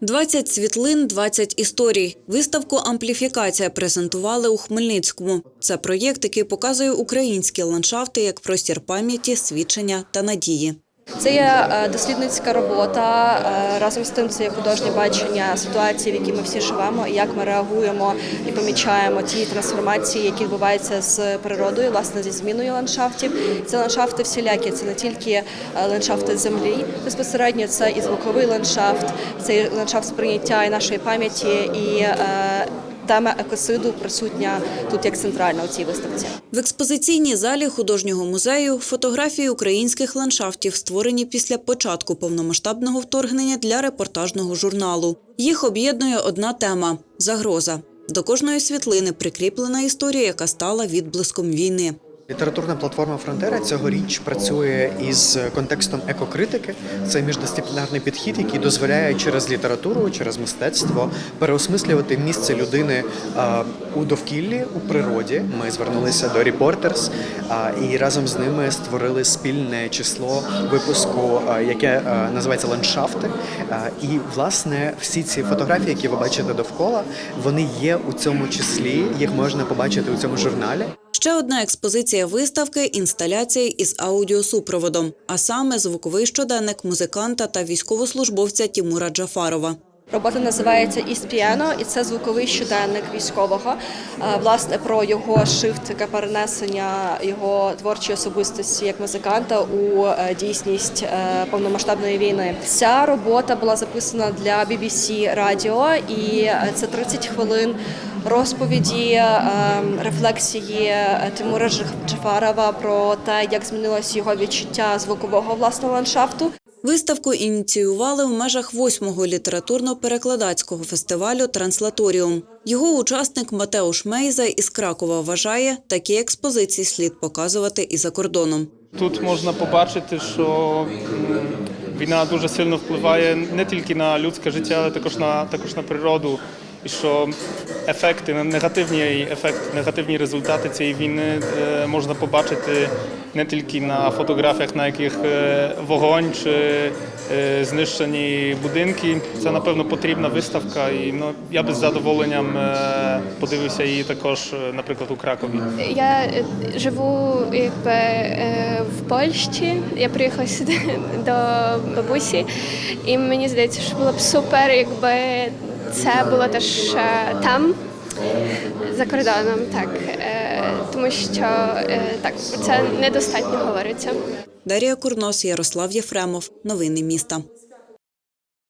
20 світлин, 20 історій. Виставку Ампліфікація презентували у Хмельницькому. Це проєкт, який показує українські ландшафти як простір пам'яті, свідчення та надії. Це є е, дослідницька робота. е, Разом з тим це є художнє бачення ситуації, в якій ми всі живемо, і як ми реагуємо і помічаємо ті трансформації, які відбуваються з природою, власне, зі зміною ландшафтів. Це ландшафти всілякі, це не тільки е, ландшафти землі, безпосередньо це і звуковий ландшафт, це і ландшафт сприйняття і нашої пам'яті, і тема екосиду присутня тут як центральна у цій виставці. В експозиційній залі художнього музею фотографії українських ландшафтів створені після початку повномасштабного вторгнення для репортажного журналу. Їх об'єднує одна тема загроза. До кожної світлини прикріплена історія, яка стала відблиском війни. Літературна платформа Фронтера цьогоріч працює із контекстом екокритики. Це міждисциплінарний підхід, який дозволяє через літературу, через мистецтво переосмислювати місце людини у довкіллі, у природі. Ми звернулися до Reporters і разом з ними створили спільне число випуску, яке називається ландшафти. І власне всі ці фотографії, які ви бачите довкола, вони є у цьому числі. Їх можна побачити у цьому журналі. Ще одна експозиція виставки інсталяції із аудіосупроводом, а саме звуковий щоденник музиканта та військовослужбовця Тімура Джафарова. Робота називається «East Piano» і це звуковий щоденник військового. Власне про його шифт, таке перенесення його творчої особистості як музиканта у е, дійсність е, повномасштабної війни. Ця робота була записана для BBC радіо, і е, це 30 хвилин розповіді, рефлексії Тимура Джафарова про те, як змінилось його відчуття звукового власного ландшафту. Виставку ініціювали в межах восьмого літературно-перекладацького фестивалю Транслаторіум. Його учасник Матеуш Мейза із Кракова вважає, такі експозиції слід показувати і за кордоном. Тут можна побачити, що війна дуже сильно впливає не тільки на людське життя, але також на також на природу. І що ефекти, негативні ефекти, негативні результати цієї війни е, можна побачити не тільки на фотографіях, на яких е, вогонь чи е, знищені будинки. Це напевно потрібна виставка, і ну я би з задоволенням подивився її також, наприклад, у Кракові. Я живу якби в Польщі. Я приїхала сюди до бабусі, і мені здається, що було б супер, якби це було теж е, там. За кордоном, так Е, тому що е, так про це недостатньо говориться. Дарія Курнос, Ярослав Єфремов. Новини міста.